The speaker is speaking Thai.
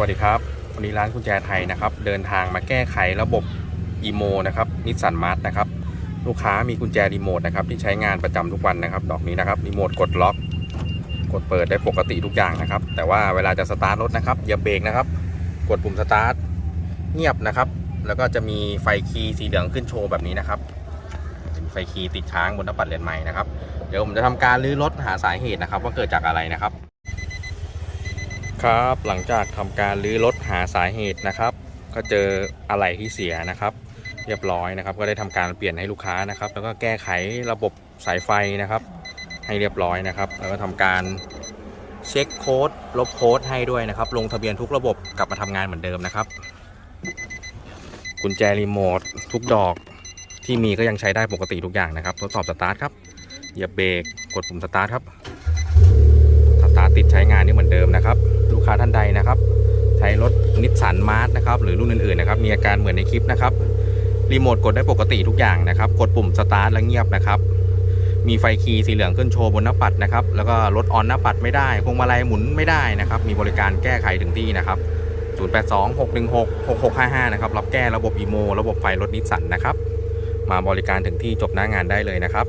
วัสดีครับ วันนี้ร้านกุญแจไทยนะครับ เดินทางมาแก้ไขระบบอีโมนะครับนิสสันมาร์ทนะครับ ลูกค้ามีกุญแจรีโมทนะครับที่ใช้งานประจำทุกวันนะครับ ดอกนี้นะครับรีโมทกดล็อก กดเปิดได้ปกติทุกอย่างนะครับ แต่ว่าเวลาจะสตาร์ทรถนะครับอย่าเบรกนะครับ กดปุ่มสตาร์ทเงียบนะครับ แล้วก็จะมีไฟคีย์สีเหลืองขึ้นโชว์แบบนี้นะครับไฟคีย์ติดค้างบนหน้าปัดเลนใหม่นะครับเดี๋ยวผมจะทำการรื้อรถหาสาเหตุนะครับ ว่าเกิดจากอะไรนะครับ ครับหลังจากทำการรื้อรถหาสาเหตุนะครับ ก็เจออะไหล่ที่เสียนะครับ เรียบร้อยนะครับ ก็ได้ทำการเปลี่ยนให้ลูกค้านะครับ แล้วก็แก้ไขระบบสายไฟนะครับ ให้เรียบร้อยนะครับ แล้วก็ทำการเช็คโค้ดลบโค้ดให้ด้วยนะครับ ลงทะเบียนทุกระบบกลับมาทำงานเหมือนเดิมนะครับ กุญแจรีโมททุกดอกที่มีก็ยังใช้ได้ปกติทุกอย่างนะครับทดสอบสตาร์ทครับเหยียบเบรกกดปุ่มสตาร์ทครับ ติดใช้งานนี่เหมือนเดิมนะครับ ลูกค้าท่านใดนะครับ ใช้รถนิสสันมาร์ทนะครับหรือรุ่นอื่นๆนะครับมีอาการเหมือนในคลิปนะครับรีโมทกดได้ปกติทุกอย่างนะครับ กดปุ่มสตาร์ทแล้วเงียบนะครับมีไฟคีย์สีเหลืองขึ้นโชว์บนหน้าปัดนะครับ แล้วก็รถออนหน้าปัดไม่ได้พวงมาลัยหมุนไม่ได้นะครับ มีบริการแก้ไขถึงที่นะครับ 0826166655 นะครับ รับแก้ระบบอีโม ระบบไฟรถนิสสันนะครับ มาบริการถึงที่จบหน้างานได้เลยนะครับ